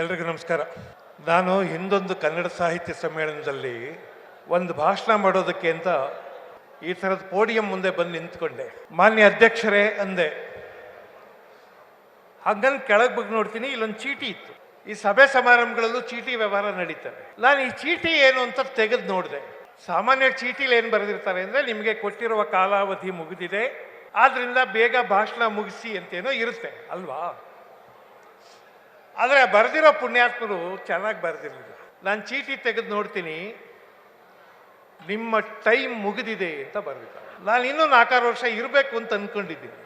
ಎಲ್ರಿಗೂ ನಮಸ್ಕಾರ. ನಾನು ಹಿಂದೊಂದು ಕನ್ನಡ ಸಾಹಿತ್ಯ ಸಮ್ಮೇಳನದಲ್ಲಿ ಒಂದು ಭಾಷಣ ಮಾಡೋದಕ್ಕೆ ಅಂತ ಈ ಥರದ ಪೋಡಿಯಂ ಮುಂದೆ ಬಂದು ನಿಂತ್ಕೊಂಡೆ. ಮಾನ್ಯ ಅಧ್ಯಕ್ಷರೇ ಅಂದೆ ಹಂಗಂದು ಕೆಳಗೆ ಬಗ್ಗೆ ನೋಡ್ತೀನಿ, ಇಲ್ಲೊಂದು ಚೀಟಿ ಇತ್ತು. ಈ ಸಭೆ ಸಮಾರಂಭಗಳಲ್ಲೂ ಚೀಟಿ ವ್ಯವಹಾರ ನಡೀತಾರೆ ನಾನು ಈ ಚೀಟಿ ಏನು ಅಂತ ತೆಗೆದು ನೋಡಿದೆ. ಸಾಮಾನ್ಯ ಚೀಟಿಲಿ ಏನು ಬರೆದಿರ್ತಾರೆ ಅಂದರೆ, ನಿಮಗೆ ಕೊಟ್ಟಿರುವ ಕಾಲಾವಧಿ ಮುಗಿದಿದೆ ಆದ್ದರಿಂದ ಬೇಗ ಭಾಷಣ ಮುಗಿಸಿ ಅಂತೇನೋ ಇರುತ್ತೆ, ಅಲ್ವಾ? ಆದರೆ ಬರೆದಿರೋ ಪುಣ್ಯಾತ್ಮರು ಚೆನ್ನಾಗಿ ಬರೆದಿರಲಿಲ್ಲ. ನಾನು ಚೀಟಿ ತೆಗೆದು ನೋಡ್ತೀನಿ, ನಿಮ್ಮ ಟೈಮ್ ಮುಗಿದಿದೆ ಅಂತ ಬರೆದಿದ್ದಾರೆ. ನಾನು ಇನ್ನೂ ನಾಲ್ಕಾರು ವರ್ಷ ಇರಬೇಕು ಅಂತ ಅಂದ್ಕೊಂಡಿದ್ದೀನಿ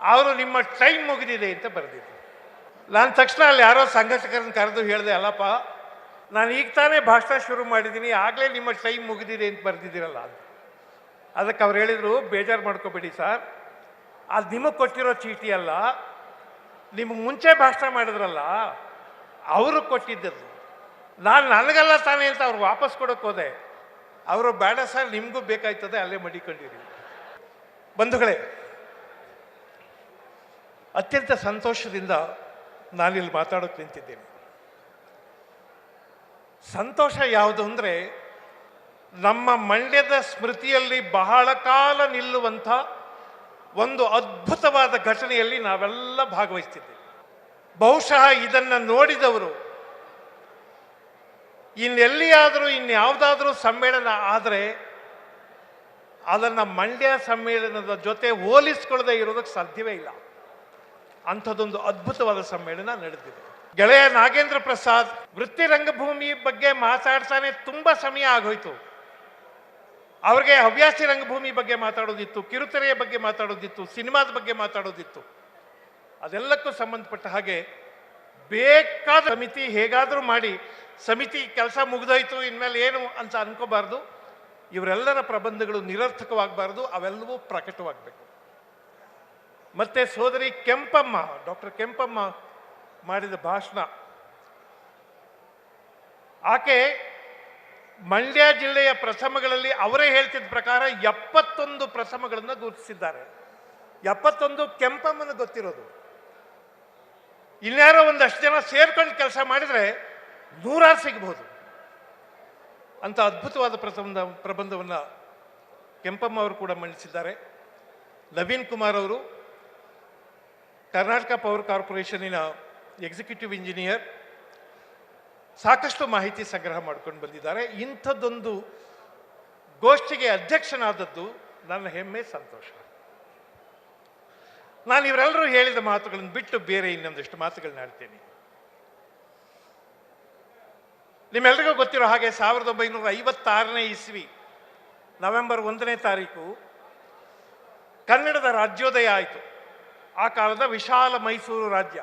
ಅವರು ನಿಮ್ಮ ಟೈಮ್ ಮುಗಿದಿದೆ ಅಂತ ಬರೆದಿದ್ದರು. ನಾನು ತಕ್ಷಣ ಅಲ್ಲಿ ಯಾರೋ ಸಂಘಟಕರನ್ನು ಕರೆದು ಹೇಳಿದೆ, ಅಲ್ಲಪ್ಪ, ನಾನು ಈಗ ತಾನೇ ಭಾಷಣ ಶುರು ಮಾಡಿದ್ದೀನಿ, ಆಗಲೇ ನಿಮ್ಮ ಟೈಮ್ ಮುಗಿದಿದೆ ಅಂತ ಬರೆದಿದ್ದೀರಲ್ಲ ಅಂತ. ಅದಕ್ಕೆ ಅವ್ರು ಹೇಳಿದರು, ಬೇಜಾರು ಮಾಡ್ಕೋಬೇಡಿ ಸರ್. ಅದು ನಿಮಗೆ ಕೊಟ್ಟಿರೋ ಚೀಟಿ ಅಲ್ಲ ನಿಮಗೆ ಮುಂಚೆ ಭಾಷಣ ಮಾಡಿದ್ರಲ್ಲ, ಅವರು ಕೊಟ್ಟಿದ್ದರು ನಾನು ನನಗಲ್ಲ ತಾನೇ ಅಂತ ಅವ್ರು ವಾಪಸ್ ಕೊಡೋಕೆ ಹೋದೆ. ಅವರು, ಬೇಡ ಸರ್, ನಿಮಗೂ ಬೇಕಾಯ್ತದೆ, ಅಲ್ಲೇ ಮಡಿಕೊಂಡಿರಿ. ಬಂಧುಗಳೇ, ಅತ್ಯಂತ ಸಂತೋಷದಿಂದ ನಾನಿಲ್ಲಿ ಮಾತಾಡೋಕೆ ನಿಂತಿದ್ದೇನೆ. ಸಂತೋಷ ಯಾವುದು ಅಂದರೆ, ನಮ್ಮ ಮಂಡ್ಯದ ಸ್ಮೃತಿಯಲ್ಲಿ ಬಹಳ ಕಾಲ ನಿಲ್ಲುವಂಥ ಒಂದು ಅದ್ಭುತವಾದ ಘಟನೆಯಲ್ಲಿ ನಾವೆಲ್ಲ ಭಾಗವಹಿಸ್ತಿದ್ದೇವೆ. ಬಹುಶಃ ಇದನ್ನು ನೋಡಿದವರು, ಇನ್ನೆಲ್ಲಿಯಾದರೂ, ಇನ್ಯಾವುದಾದ್ರೂ ಸಮ್ಮೇಳನ ಆದರೆ, ಅದನ್ನು ಮಂಡ್ಯ ಸಮ್ಮೇಳನದ ಜೊತೆ ಹೋಲಿಸ್ಕೊಳ್ಳದೆ ಇರೋದಕ್ಕೆ ಸಾಧ್ಯವೇ ಇಲ್ಲ. ಅಂಥದ್ದೊಂದು ಅದ್ಭುತವಾದ ಸಮ್ಮೇಳನ ನಡೆದಿದೆ. ಗೆಳೆಯ ನಾಗೇಂದ್ರ ಪ್ರಸಾದ್ ವೃತ್ತಿ ರಂಗಭೂಮಿ ಬಗ್ಗೆ ಮಾತಾಡ್ತಾನೆ ತುಂಬ ಸಮಯ ಆಗೋಯ್ತು. ಅವ್ರಿಗೆ ಹವ್ಯಾಸಿ ರಂಗಭೂಮಿ ಬಗ್ಗೆ ಮಾತಾಡೋದಿತ್ತು, ಕಿರುತೆರೆಯ ಬಗ್ಗೆ ಮಾತಾಡೋದಿತ್ತು, ಸಿನಿಮಾದ ಬಗ್ಗೆ ಮಾತಾಡೋದಿತ್ತು. ಅದೆಲ್ಲಕ್ಕೂ ಸಂಬಂಧಪಟ್ಟ ಹಾಗೆ ಬೇಕಾದ ಸಮಿತಿ ಹೇಗಾದರೂ ಮಾಡಿ, ಸಮಿತಿ ಕೆಲಸ ಮುಗಿದೋಯ್ತು, ಇನ್ಮೇಲೆ ಏನು ಅಂತ ಅನ್ಕೋಬಾರ್ದು. ಇವರೆಲ್ಲರ ಪ್ರಬಂಧಗಳು ನಿರರ್ಥಕವಾಗಬಾರ್ದು, ಅವೆಲ್ಲವೂ ಪ್ರಕಟವಾಗಬೇಕು. ಮತ್ತೆ ಸೋದರಿ ಕೆಂಪಮ್ಮ, ಡಾಕ್ಟರ್ ಕೆಂಪಮ್ಮ ಮಾಡಿದ ಭಾಷಣ. ಆಕೆ ಮಂಡ್ಯ ಜಿಲ್ಲೆಯ ಪ್ರಥಮಗಳಲ್ಲಿ ಅವರೇ ಹೇಳ್ತಿದ್ದ ಪ್ರಕಾರ ಎಪ್ಪತ್ತೊಂದು ಪ್ರಥಮಗಳನ್ನು ಗುರುತಿಸಿದ್ದಾರೆ. ಎಪ್ಪತ್ತೊಂದು ಕೆಂಪಮ್ಮನ ಗೊತ್ತಿರೋದು. ಇನ್ಯಾರೋ ಒಂದಷ್ಟು ಜನ ಸೇರ್ಕೊಂಡು ಕೆಲಸ ಮಾಡಿದರೆ ನೂರಾರು ಸಿಗಬಹುದು ಅಂತ ಅದ್ಭುತವಾದ ಪ್ರಬಂಧ ಪ್ರಬಂಧವನ್ನು ಕೆಂಪಮ್ಮ ಅವರು ಕೂಡ ಮಂಡಿಸಿದ್ದಾರೆ. ನವೀನ್ ಕುಮಾರ್ ಅವರು ಕರ್ನಾಟಕ ಪವರ್ ಕಾರ್ಪೊರೇಷನಿನ ಎಕ್ಸಿಕ್ಯೂಟಿವ್ ಇಂಜಿನಿಯರ್ ಸಾಕಷ್ಟು ಮಾಹಿತಿ ಸಂಗ್ರಹ ಮಾಡ್ಕೊಂಡು ಬಂದಿದ್ದಾರೆ. ಇಂಥದ್ದೊಂದು ಗೋಷ್ಠಿಗೆ ಅಧ್ಯಕ್ಷನಾದದ್ದು ನನ್ನ ಹೆಮ್ಮೆ, ಸಂತೋಷ. ನಾನು ಇವರೆಲ್ಲರೂ ಹೇಳಿದ ಮಾತುಗಳನ್ನು ಬಿಟ್ಟು ಬೇರೆ ಇನ್ನೊಂದಿಷ್ಟು ಮಾತುಗಳನ್ನ ಆಡ್ತೇನೆ ನಿಮ್ಮೆಲ್ಲರಿಗೂ ಗೊತ್ತಿರೋ ಹಾಗೆ ಸಾವಿರದ ಒಂಬೈನೂರ ಐವತ್ತಾರನೇ ಇಸ್ವಿ, ನವೆಂಬರ್ ಒಂದನೇ ತಾರೀಕು ಕನ್ನಡದ ರಾಜ್ಯೋದಯ ಆಯಿತು. ಆ ಕಾಲದ ವಿಶಾಲ ಮೈಸೂರು ರಾಜ್ಯ.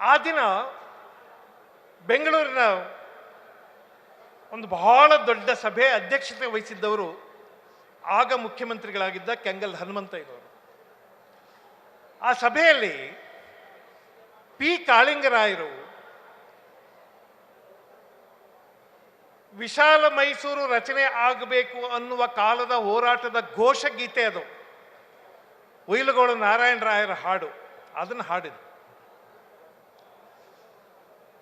ಆ ದಿನ ಬೆಂಗಳೂರಿನ ಒಂದು ಬಹಳ ದೊಡ್ಡ ಸಭೆ ಅಧ್ಯಕ್ಷತೆ ವಹಿಸಿದ್ದವರು ಆಗ ಮುಖ್ಯಮಂತ್ರಿಗಳಾಗಿದ್ದ ಕೆಂಗಲ್ ಹನುಮಂತಯ್ಯನವರು ಆ ಸಭೆಯಲ್ಲಿ ಪಿ ಕಾಳಿಂಗರಾಯರು ವಿಶಾಲ ಮೈಸೂರು ರಚನೆ ಆಗಬೇಕು ಅನ್ನುವ ಕಾಲದ ಹೋರಾಟದ ಘೋಷಗೀತೆ ಅದು. ಉಯಿಲುಗೋಳು ನಾರಾಯಣರಾಯರ ಹಾಡು, ಅದನ್ನು ಹಾಡಿದ್ರು.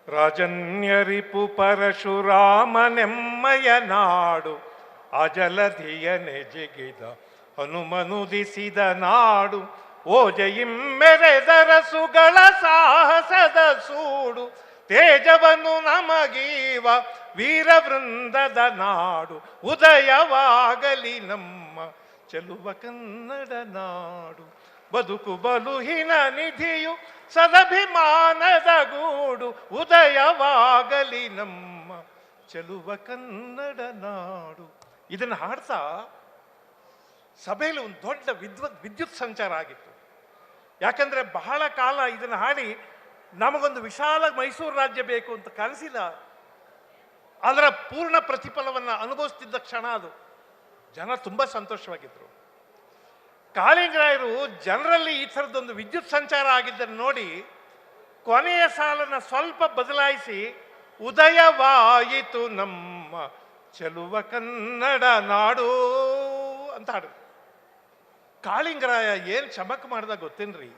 ರಾಜನ್ಯರಿಪು ಪರಶುರಾಮನೆಮ್ಮಯ ನಾಡು, ಅಜಲಧಿಯ ನೆಜಗಿದ ಹನುಮನುದಿಸಿದ ನಾಡು ಓ ಜಯಿಮ್ಮೆರೆದರಸುಗಳ ಸಾಹಸದ ಸೂಡು, ತೇಜವನ್ನು ನಮಗೀವ ವೀರವೃಂದದ ನಾಡು, ಉದಯವಾಗಲಿ ನಮ್ಮ ಚೆಲುವ ಕನ್ನಡ ನಾಡು. ಬದುಕು ಬಲುಹಿನ ನಿಧಿಯು ಸದಭಿಮಾನದ ಗೂಡು ಉದಯವಾಗಲಿ ನಮ್ಮ ಚೆಲುವ ಕನ್ನಡ ನಾಡು. ಇದನ್ನು ಹಾಡ್ತಾ ಸಭೆಯಲ್ಲಿ ಒಂದು ದೊಡ್ಡ ವಿದ್ವತ್ ವಿದ್ಯುತ್ ಸಂಚಾರ ಆಗಿತ್ತು. ಯಾಕಂದ್ರೆ ಬಹಳ ಕಾಲ ಇದನ್ನು ಹಾಡಿ ನಮಗೊಂದು ವಿಶಾಲ ಮೈಸೂರು ರಾಜ್ಯ ಬೇಕು ಅಂತ ಕನಸಿಲ್ಲ ಅದರ ಪೂರ್ಣ ಪ್ರತಿಫಲವನ್ನು ಅನುಭವಿಸ್ತಿದ್ದ ಕ್ಷಣ ಅದು. ಜನ ತುಂಬ ಸಂತೋಷವಾಗಿದ್ದರು ಕಾಳಿಂಗರಾಯರು ಜನರಲ್ಲಿ ಈ ಥರದ್ದೊಂದು ವಿದ್ಯುತ್ ಸಂಚಾರ ಆಗಿದ್ದನ್ನು ನೋಡಿ ಕೊನೆಯ ಸಾಲನ್ನ ಸ್ವಲ್ಪ ಬದಲಾಯಿಸಿ, ಉದಯವಾಯಿತು ನಮ್ಮ ಚೆಲುವ ಕನ್ನಡ ನಾಡು ಅಂತ ಹಾಡಿದ್ರು. ಕಾಳಿಂಗರಾಯ ಏನು ಚಮಕ್ ಮಾಡ್ದ ಗೊತ್ತೇನ್ರಿ?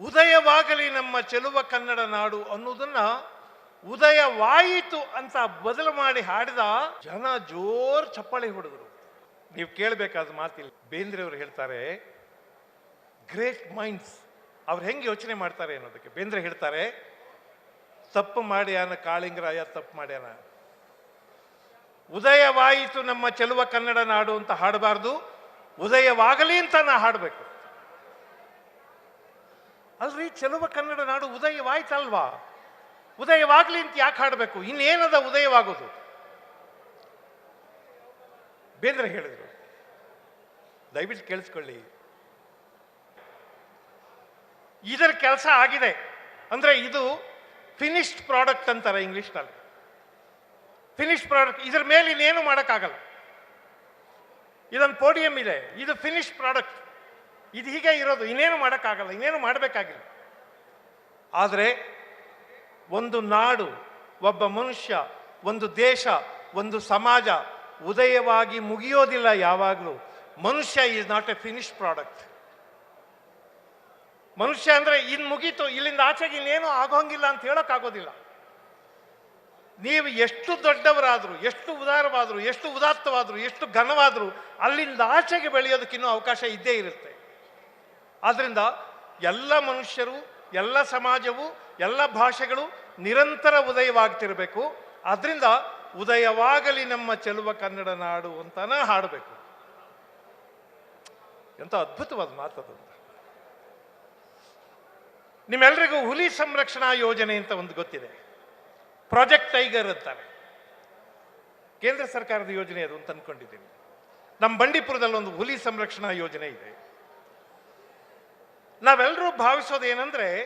ಉದಯವಾಗಲಿ ನಮ್ಮ ಚೆಲುವ ಕನ್ನಡ ನಾಡು ಅನ್ನೋದನ್ನ ಉದಯವಾಯಿತು ಅಂತ ಬದಲು ಮಾಡಿ ಹಾಡಿದ ಜನ ಜೋರ್ ಚಪ್ಪಾಳೆ ಹೊಡೆದ್ರು. ನೀವು ಕೇಳಬೇಕಾದ ಮಾತಿಲ್ಲ. ಬೇಂದ್ರೆ ಅವರು ಹೇಳ್ತಾರೆ ಗ್ರೇಟ್ ಮೈಂಡ್ಸ್ ಅವ್ರು ಹೆಂಗೆ ಯೋಚನೆ ಮಾಡ್ತಾರೆ ಅನ್ನೋದಕ್ಕೆ. ಬೇಂದ್ರೆ ಹೇಳ್ತಾರೆ, ತಪ್ಪು ಮಾಡ್ಯಾನ ಕಾಳಿಂಗರಾಯ, ತಪ್ಪು ಮಾಡ್ಯಾನ. ಉದಯವಾಯಿತು ನಮ್ಮ ಚೆಲುವ ಕನ್ನಡ ನಾಡು ಅಂತ ಹಾಡಬಾರ್ದು. ಉದಯವಾಗಲಿ ಅಂತ ನಾ ಹಾಡಬೇಕು. ಅಲ್ರಿ, ಚೆಲುವ ಕನ್ನಡ ನಾಡು ಉದಯವಾಯ್ತಲ್ವಾ? ಉದಯವಾಗಲಿ ಅಂತ ಯಾಕೆ ಹಾಡಬೇಕು? ಇನ್ನೇನದ ಉದಯವಾಗೋದು? ಬೇಂದ್ರೆ ಹೇಳಿದ್ರು. ದಯವಿಟ್ಟು ಕೇಳಿಸ್ಕೊಳ್ಳಿ. ಇದರ ಕೆಲಸ ಆಗಿದೆ. ಅಂದರೆ ಇದು ಫಿನಿಶ್ಡ್ ಪ್ರಾಡಕ್ಟ್ ಅಂತಾರೆ ಇಂಗ್ಲೀಷ್ನಲ್ಲಿ. ಫಿನಿಶ್ ಪ್ರಾಡಕ್ಟ್ ಇದ್ರ ಮೇಲೆ ಇನ್ನೇನು ಮಾಡೋಕ್ಕಾಗಲ್ಲ. ಇದೊಂದು ಪೋಡಿಯಂ ಇದೆ. ಇದು ಫಿನಿಶ್ ಪ್ರಾಡಕ್ಟ್ ಇದು ಹೀಗೆ ಇರೋದು. ಇನ್ನೇನು ಮಾಡೋಕ್ಕಾಗಲ್ಲ. ಇನ್ನೇನು ಮಾಡಬೇಕಾಗಿಲ್ಲ. ಆದರೆ ಒಂದು ನಾಡು, ಒಬ್ಬ ಮನುಷ್ಯ, ಒಂದು ದೇಶ, ಒಂದು ಸಮಾಜ ಉದಯವಾಗಿ ಮುಗಿಯೋದಿಲ್ಲ ಯಾವಾಗಲೂ. ಮನುಷ್ಯ is not a finish product ಮನುಷ್ಯ ಅಂದರೆ ಇನ್ನು ಮುಗೀತು, ಇಲ್ಲಿಂದ ಆಚೆಗೆ ಇನ್ನೇನು ಆಗೋಂಗಿಲ್ಲ ಅಂತ ಹೇಳೋಕ್ಕಾಗೋದಿಲ್ಲ. ನೀವು ಎಷ್ಟು ದೊಡ್ಡವರಾದರೂ, ಎಷ್ಟು ಉದಾರವಾದರೂ, ಎಷ್ಟು ಉದಾತ್ತವಾದರೂ, ಎಷ್ಟು ಘನವಾದರೂ ಅಲ್ಲಿಂದ ಆಚೆಗೆ ಬೆಳೆಯೋದಕ್ಕಿನ್ನೂ ಅವಕಾಶ ಇದ್ದೇ ಇರುತ್ತೆ. ಆದ್ದರಿಂದ ಎಲ್ಲ ಮನುಷ್ಯರು, ಎಲ್ಲ ಸಮಾಜವು, ಎಲ್ಲ ಭಾಷೆಗಳು ನಿರಂತರ ಉದಯವಾಗ್ತಿರಬೇಕು. ಆದ್ರಿಂದ ಉದಯವಾಗಲಿ ನಮ್ಮ ಚೆಲುವ ಕನ್ನಡ ನಾಡು ಅಂತಾನ ಹಾಡಬೇಕು. ಎಂತ ಅದ್ಭುತವಾದ ಮಾತದು ನಿಮ್ಮೆಲ್ಲರಿಗೂ ಹುಲಿ ಸಂರಕ್ಷಣಾ ಯೋಜನೆ ಅಂತ ಒಂದು ಗೊತ್ತಿದೆ. ಪ್ರಾಜೆಕ್ಟ್ ಟೈಗರ್ ಅಂತಾರೆ. ಕೇಂದ್ರ ಸರ್ಕಾರದ ಯೋಜನೆ ಅದು ಅಂತ ಅನ್ಕೊಂಡಿದ್ದೀನಿ. ನಮ್ಮ ಬಂಡೀಪುರದಲ್ಲಿ ಒಂದು ಹುಲಿ ಸಂರಕ್ಷಣಾ ಯೋಜನೆ ಇದೆ. ನಾವೆಲ್ಲರೂ ಭಾವಿಸೋದು ಏನಂದ್ರೆ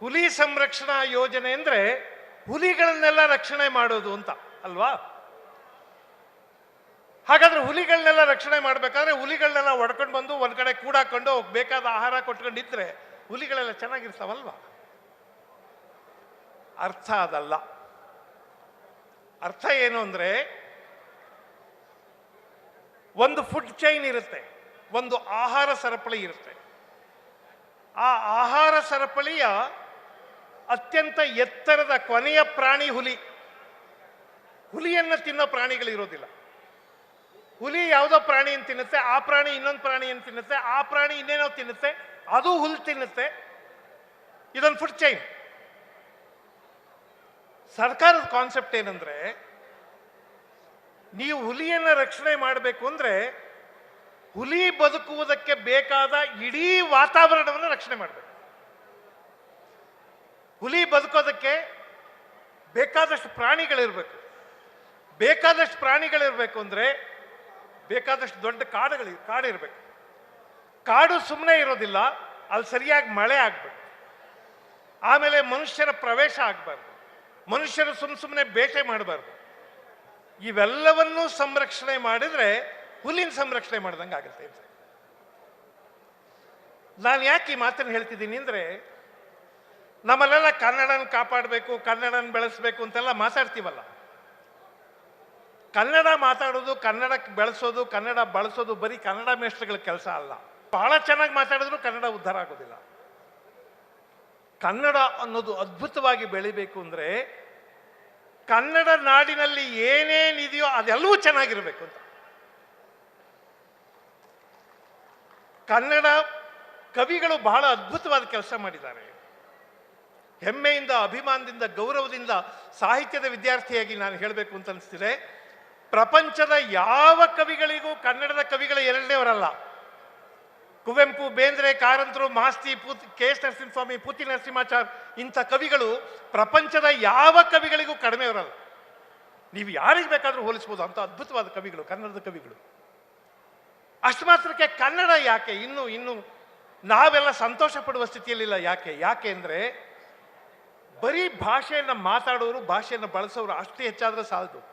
ಹುಲಿ ಸಂರಕ್ಷಣಾ ಯೋಜನೆ ಅಂದ್ರೆ ಹುಲಿಗಳನ್ನೆಲ್ಲ ರಕ್ಷಣೆ ಮಾಡೋದು ಅಂತ, ಅಲ್ವಾ? ಹಾಗಾದ್ರೆ ಹುಲಿಗಳನ್ನೆಲ್ಲ ರಕ್ಷಣೆ ಮಾಡ್ಬೇಕಾದ್ರೆ ಹುಲಿಗಳನ್ನೆಲ್ಲ ಒಡ್ಕೊಂಡು ಬಂದು ಒಂದ್ ಕಡೆ ಕೂಡಾಕೊಂಡು ಬೇಕಾದ ಆಹಾರ ಕೊಟ್ಕೊಂಡಿದ್ರೆ ಹುಲಿಗಳೆಲ್ಲ ಚೆನ್ನಾಗಿರ್ತಾವಲ್ವಾ? ಅರ್ಥ ಅದಲ್ಲ. ಅರ್ಥ ಏನು ಅಂದ್ರೆ ಒಂದು ಫುಡ್ ಚೈನ್ ಇರುತ್ತೆ, ಒಂದು ಆಹಾರ ಸರಪಳಿ ಇರುತ್ತೆ. ಆ ಆಹಾರ ಸರಪಳಿಯ ಅತ್ಯಂತ ಎತ್ತರದ ಕೊನೆಯ ಪ್ರಾಣಿ ಹುಲಿ. ಹುಲಿಯನ್ನು ತಿನ್ನೋ ಪ್ರಾಣಿಗಳು ಇರೋದಿಲ್ಲ ಹುಲಿ ಯಾವುದೋ ಪ್ರಾಣಿಯನ್ನು ತಿನ್ನುತ್ತೆ, ಆ ಪ್ರಾಣಿ ಇನ್ನೊಂದು ಪ್ರಾಣಿಯನ್ನು ತಿನ್ನುತ್ತೆ, ಆ ಪ್ರಾಣಿ ಇನ್ನೇನೋ ತಿನ್ನುತ್ತೆ, ಅದು ಹುಲ್ ತಿನ್ನುತ್ತೆ. ಇದೊಂದು ಫುಡ್ ಚೈನ್ ಸರ್ಕಾರದ ಕಾನ್ಸೆಪ್ಟ್ ಏನಂದ್ರೆ, ನೀವು ಹುಲಿಯನ್ನ ರಕ್ಷಣೆ ಮಾಡಬೇಕು ಅಂದ್ರೆ, ಹುಲಿ ಬದುಕುವುದಕ್ಕೆ ಬೇಕಾದ ಇಡೀ ವಾತಾವರಣವನ್ನು ರಕ್ಷಣೆ ಮಾಡಬೇಕು. ಹುಲಿ ಬದುಕೋದಕ್ಕೆ ಬೇಕಾದಷ್ಟು ಪ್ರಾಣಿಗಳಿರಬೇಕು. ಬೇಕಾದಷ್ಟು ಪ್ರಾಣಿಗಳಿರಬೇಕು ಅಂದರೆ ಬೇಕಾದಷ್ಟು ದೊಡ್ಡ ಕಾಡುಗಳು ಕಾಡಿರಬೇಕು. ಕಾಡು ಸುಮ್ಮನೆ ಇರೋದಿಲ್ಲ, ಅಲ್ಲಿ ಸರಿಯಾಗಿ ಮಳೆ ಆಗಬೇಕು. ಆಮೇಲೆ ಮನುಷ್ಯರ ಪ್ರವೇಶ ಆಗಬಾರ್ದು. ಮನುಷ್ಯರು ಸುಮ್ಮ ಸುಮ್ಮನೆ ಬೇಟೆ ಮಾಡಬಾರ್ದು. ಇವೆಲ್ಲವನ್ನೂ ಸಂರಕ್ಷಣೆ ಮಾಡಿದರೆ ಹುಲಿನ ಸಂರಕ್ಷಣೆ ಮಾಡ್ದಂಗೆ ಆಗುತ್ತೆ ನಾನು ಯಾಕೆ ಈ ಮಾತನ್ನು ಹೇಳ್ತಿದ್ದೀನಿ ಅಂದ್ರೆ ನಮ್ಮಲ್ಲೆಲ್ಲ ಕನ್ನಡನ ಕಾಪಾಡಬೇಕು, ಕನ್ನಡನ ಬೆಳೆಸಬೇಕು ಅಂತೆಲ್ಲ ಮಾತಾಡ್ತೀವಲ್ಲ. ಕನ್ನಡ ಮಾತಾಡೋದು, ಕನ್ನಡ ಬೆಳೆಸೋದು, ಕನ್ನಡ ಬಳಸೋದು ಬರೀ ಕನ್ನಡ ಮೇಷ್ಟ್ರಗಳ ಕೆಲಸ ಅಲ್ಲ. ಬಹಳ ಚೆನ್ನಾಗಿ ಮಾತಾಡಿದ್ರು ಕನ್ನಡ ಉದ್ಧಾರ ಆಗೋದಿಲ್ಲ. ಕನ್ನಡ ಅನ್ನೋದು ಅದ್ಭುತವಾಗಿ ಬೆಳಿಬೇಕು ಅಂದ್ರೆ ಕನ್ನಡ ನಾಡಿನಲ್ಲಿ ಏನೇನಿದೆಯೋ ಅದೆಲ್ಲವೂ ಚೆನ್ನಾಗಿರಬೇಕು ಅಂತ. ಕನ್ನಡ ಕವಿಗಳು ಬಹಳ ಅದ್ಭುತವಾದ ಕೆಲಸ ಮಾಡಿದ್ದಾರೆ. ಹೆಮ್ಮೆಯಿಂದ, ಅಭಿಮಾನದಿಂದ, ಗೌರವದಿಂದ ಸಾಹಿತ್ಯದ ವಿದ್ಯಾರ್ಥಿಯಾಗಿ ನಾನು ಹೇಳಬೇಕು ಅಂತ ಅನಿಸ್ತಿದೆ. ಪ್ರಪಂಚದ ಯಾವ ಕವಿಗಳಿಗೂ ಕನ್ನಡದ ಕವಿಗಳ ಎರಡನೇವರಲ್ಲ. ಕುವೆಂಪು, ಬೇಂದ್ರೆ, ಕಾರಂತರು, ಮಾಸ್ತಿ, ಪೂತ್, ಕೆ ಎಸ್ ನರಸಿಂಹಸ್ವಾಮಿ, ಪೂತಿ ನರಸಿಂಹಾಚಾರ್ ಇಂಥ ಕವಿಗಳು ಪ್ರಪಂಚದ ಯಾವ ಕವಿಗಳಿಗೂ ಕಡಿಮೆಯವರಲ್ಲ. ನೀವು ಯಾರಿಗೆ ಬೇಕಾದರೂ ಹೋಲಿಸ್ಬೋದು ಅಂತ ಅದ್ಭುತವಾದ ಕವಿಗಳು, ಕನ್ನಡದ ಕವಿಗಳು. ಅಷ್ಟು ಮಾತ್ರಕ್ಕೆ ಕನ್ನಡ ಯಾಕೆ? ಇನ್ನು ಇನ್ನು ನಾವೆಲ್ಲ ಸಂತೋಷ ಪಡುವ ಸ್ಥಿತಿಯಲ್ಲಿಲ್ಲ ಯಾಕೆ? ಯಾಕೆ ಅಂದ್ರೆ ಬರೀ ಭಾಷೆಯನ್ನು ಮಾತಾಡೋರು, ಭಾಷೆಯನ್ನು ಬಳಸೋರು ಅಷ್ಟೇ ಹೆಚ್ಚಾದ್ರೆ ಸಾಲದು.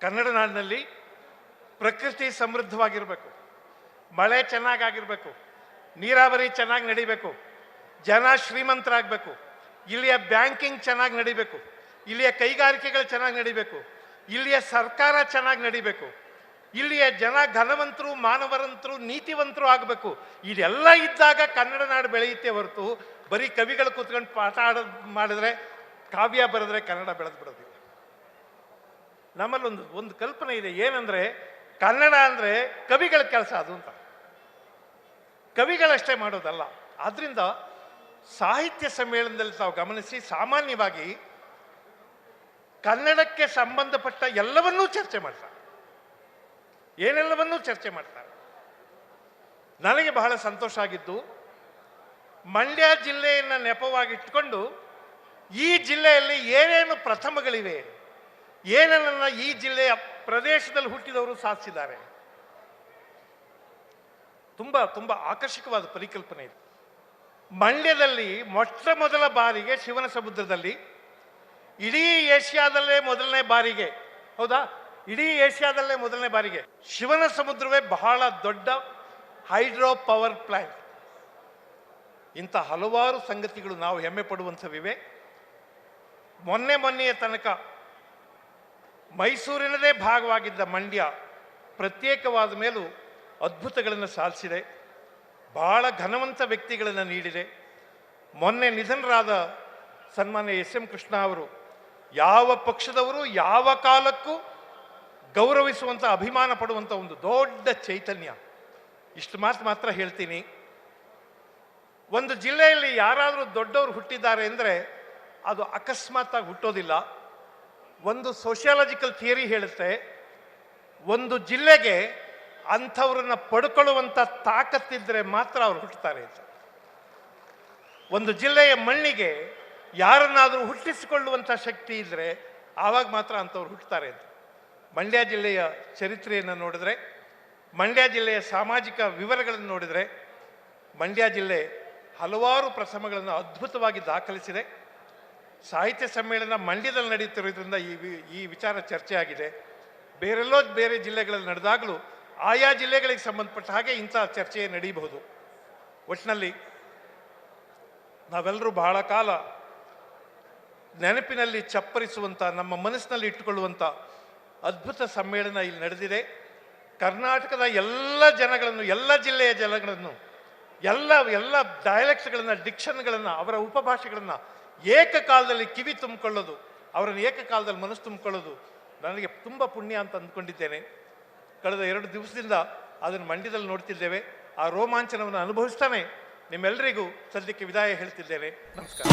ಕನ್ನಡ ನಾಡಿನಲ್ಲಿ ಪ್ರಕೃತಿ ಸಮೃದ್ಧವಾಗಿರಬೇಕು. ಮಳೆ ಚೆನ್ನಾಗಾಗಿರ್ಬೇಕು. ನೀರಾವರಿ ಚೆನ್ನಾಗಿ ನಡಿಬೇಕು. ಜನ ಶ್ರೀಮಂತರಾಗಬೇಕು. ಇಲ್ಲಿಯ ಬ್ಯಾಂಕಿಂಗ್ ಚೆನ್ನಾಗಿ ನಡಿಬೇಕು. ಇಲ್ಲಿಯ ಕೈಗಾರಿಕೆಗಳು ಚೆನ್ನಾಗಿ ನಡಿಬೇಕು. ಇಲ್ಲಿಯ ಸರ್ಕಾರ ಚೆನ್ನಾಗಿ ನಡಿಬೇಕು. ಇಲ್ಲಿಯ ಜನ ಘನವಂತರು, ಮಾನವರಂತರು, ನೀತಿವಂತರು ಆಗಬೇಕು. ಇದೆಲ್ಲ ಇದ್ದಾಗ ಕನ್ನಡ ನಾಡು ಬೆಳೆಯುತ್ತೆ ಹೊರತು ಬರೀ ಕವಿಗಳು ಕೂತ್ಕೊಂಡು ಪಾಠ ಆಡೋದು ಮಾಡಿದ್ರೆ ಕಾವ್ಯ ಬರೆದ್ರೆ ಕನ್ನಡ ಬೆಳೆದು ಬಿಡೋದಿಲ್ಲ ನಮ್ಮಲ್ಲೊಂದು, ಒಂದು ಕಲ್ಪನೆ ಇದೆ. ಏನಂದ್ರೆ, ಕನ್ನಡ ಅಂದ್ರೆ ಕವಿಗಳ ಕೆಲಸ ಅದು ಅಂತ. ಕವಿಗಳಷ್ಟೇ ಮಾಡೋದಲ್ಲ. ಆದ್ರಿಂದ ಸಾಹಿತ್ಯ ಸಮ್ಮೇಳನದಲ್ಲಿ ತಾವು ಗಮನಿಸಿ ಸಾಮಾನ್ಯವಾಗಿ ಕನ್ನಡಕ್ಕೆ ಸಂಬಂಧಪಟ್ಟ ಎಲ್ಲವನ್ನೂ ಚರ್ಚೆ ಮಾಡ್ತಾರೆ. ಏನೆಲ್ಲವನ್ನೂ ಚರ್ಚೆ ಮಾಡ್ತಾರೆ. ನನಗೆ ಬಹಳ ಸಂತೋಷ ಆಗಿದ್ದು ಮಂಡ್ಯ ಜಿಲ್ಲೆಯನ್ನು ನೆಪವಾಗಿಟ್ಕೊಂಡು ಈ ಜಿಲ್ಲೆಯಲ್ಲಿ ಏನೇನು ಪ್ರಥಮಗಳಿವೆ ಏನೇನನ್ನ ಈ ಜಿಲ್ಲೆಯ ಪ್ರದೇಶದಲ್ಲಿ ಹುಟ್ಟಿದವರು ಸಾಧಿಸಿದ್ದಾರೆ. ತುಂಬ ತುಂಬ ಆಕರ್ಷಕವಾದ ಪರಿಕಲ್ಪನೆ ಇದೆ. ಮಂಡ್ಯದಲ್ಲಿ ಮೊಟ್ಟ ಮೊದಲ ಬಾರಿಗೆ ಶಿವನ ಸಮುದ್ರದಲ್ಲಿ, ಇಡೀ ಏಷ್ಯಾದಲ್ಲೇ ಮೊದಲನೇ ಬಾರಿಗೆ, ಹೌದಾ? ಇಡೀ ಏಷ್ಯಾದಲ್ಲೇ ಮೊದಲನೇ ಬಾರಿಗೆ ಶಿವನ ಸಮುದ್ರವೇ ಬಹಳ ದೊಡ್ಡ ಹೈಡ್ರೋ ಪವರ್ ಪ್ಲಾಂಟ್. ಇಂಥ ಹಲವಾರು ಸಂಗತಿಗಳು ನಾವು ಹೆಮ್ಮೆ ಪಡುವಂಥವಿವೆ. ಮೊನ್ನೆ ಮೊನ್ನೆಯ ತನಕ ಮೈಸೂರಿನದೇ ಭಾಗವಾಗಿದ್ದ ಮಂಡ್ಯ ಪ್ರತ್ಯೇಕವಾದ ಮೇಲೂ ಅದ್ಭುತಗಳನ್ನು ಸಾಧಿಸಿದೆ. ಬಹಳ ಘನವಂತ ವ್ಯಕ್ತಿಗಳನ್ನು ನೀಡಿದೆ. ಮೊನ್ನೆ ನಿಧನರಾದ ಸನ್ಮಾನ್ಯ ಎಸ್ ಎಂ ಕೃಷ್ಣ ಅವರು ಯಾವ ಪಕ್ಷದವರು ಯಾವ ಕಾಲಕ್ಕೂ ಗೌರವಿಸುವಂಥ ಅಭಿಮಾನ ಪಡುವಂಥ ಒಂದು ದೊಡ್ಡ ಚೈತನ್ಯ. ಇಷ್ಟು ಮಾತು ಮಾತ್ರ ಹೇಳ್ತೀನಿ. ಒಂದು ಜಿಲ್ಲೆಯಲ್ಲಿ ಯಾರಾದರೂ ದೊಡ್ಡವರು ಹುಟ್ಟಿದ್ದಾರೆ ಅಂದರೆ ಅದು ಅಕಸ್ಮಾತಾಗಿ ಹುಟ್ಟೋದಿಲ್ಲ. ಒಂದು ಸೋಷಿಯಾಲಜಿಕಲ್ ಥಿಯರಿ ಹೇಳುತ್ತೆ, ಒಂದು ಜಿಲ್ಲೆಗೆ ಅಂಥವ್ರನ್ನ ಪಡ್ಕೊಳ್ಳುವಂಥ ತಾಕತ್ತಿದ್ದರೆ ಮಾತ್ರ ಅವ್ರು ಹುಟ್ಟುತ್ತಾರೆ ಅಂತ. ಒಂದು ಜಿಲ್ಲೆಯ ಮಣ್ಣಿಗೆ ಯಾರನ್ನಾದರೂ ಹುಟ್ಟಿಸಿಕೊಳ್ಳುವಂಥ ಶಕ್ತಿ ಇದ್ದರೆ ಆವಾಗ ಮಾತ್ರ ಅಂಥವ್ರು ಹುಟ್ಟುತ್ತಾರೆ ಅಂತ. ಮಂಡ್ಯ ಜಿಲ್ಲೆಯ ಚರಿತ್ರೆಯನ್ನು ನೋಡಿದ್ರೆ, ಮಂಡ್ಯ ಜಿಲ್ಲೆಯ ಸಾಮಾಜಿಕ ವಿವರಗಳನ್ನು ನೋಡಿದರೆ, ಮಂಡ್ಯ ಜಿಲ್ಲೆ ಹಲವಾರು ಪ್ರಸಂಗಗಳನ್ನು ಅದ್ಭುತವಾಗಿ ದಾಖಲಿಸಿದೆ. ಸಾಹಿತ್ಯ ಸಮ್ಮೇಳನ ಮಂಡ್ಯದಲ್ಲಿ ನಡೆಯುತ್ತಿರೋದ್ರಿಂದ ಈ ಈ ವಿಚಾರ ಚರ್ಚೆಯಾಗಿದೆ. ಬೇರೆಲ್ಲೋ ಬೇರೆ ಜಿಲ್ಲೆಗಳಲ್ಲಿ ನಡೆದಾಗಲೂ ಆಯಾ ಜಿಲ್ಲೆಗಳಿಗೆ ಸಂಬಂಧಪಟ್ಟ ಹಾಗೆ ಇಂಥ ಚರ್ಚೆ ನಡೆಯಬಹುದು ಒಟ್ಟಿನಲ್ಲಿ ನಾವೆಲ್ಲರೂ ಬಹಳ ಕಾಲ ನೆನಪಿನಲ್ಲಿ ಚಪ್ಪರಿಸುವಂಥ, ನಮ್ಮ ಮನಸ್ಸಿನಲ್ಲಿ ಇಟ್ಟುಕೊಳ್ಳುವಂಥ ಅದ್ಭುತ ಸಮ್ಮೇಳನ ಇಲ್ಲಿ ನಡೆದಿದೆ. ಕರ್ನಾಟಕದ ಎಲ್ಲ ಜನಗಳನ್ನು, ಎಲ್ಲ ಜಿಲ್ಲೆಯ ಜನಗಳನ್ನು ಎಲ್ಲ ಎಲ್ಲ ಡೈಲೆಕ್ಟ್ಸ್ಗಳನ್ನು ಡಿಕ್ಷನ್ಗಳನ್ನು ಅವರ ಉಪಭಾಷೆಗಳನ್ನು ಏಕಕಾಲದಲ್ಲಿ ಕಿವಿ ತುಂಬಿಕೊಳ್ಳೋದು, ಅವರನ್ನು ಏಕಕಾಲದಲ್ಲಿ ಮನಸ್ಸು ತುಂಬಿಕೊಳ್ಳೋದು ನನಗೆ ತುಂಬ ಪುಣ್ಯ ಅಂತ ಅಂದ್ಕೊಂಡಿದ್ದೇನೆ. ಕಳೆದ ಎರಡು ದಿವಸದಿಂದ ಅದನ್ನು ಮಂಡ್ಯದಲ್ಲಿ ನೋಡ್ತಿದ್ದೇವೆ. ಆ ರೋಮಾಂಚನವನ್ನು ಅನುಭವಿಸ್ತಾನೆ ನಿಮ್ಮೆಲ್ಲರಿಗೂ ಸದ್ಯಕ್ಕೆ ವಿದಾಯ ಹೇಳ್ತಿದ್ದೇನೆ. ನಮಸ್ಕಾರ.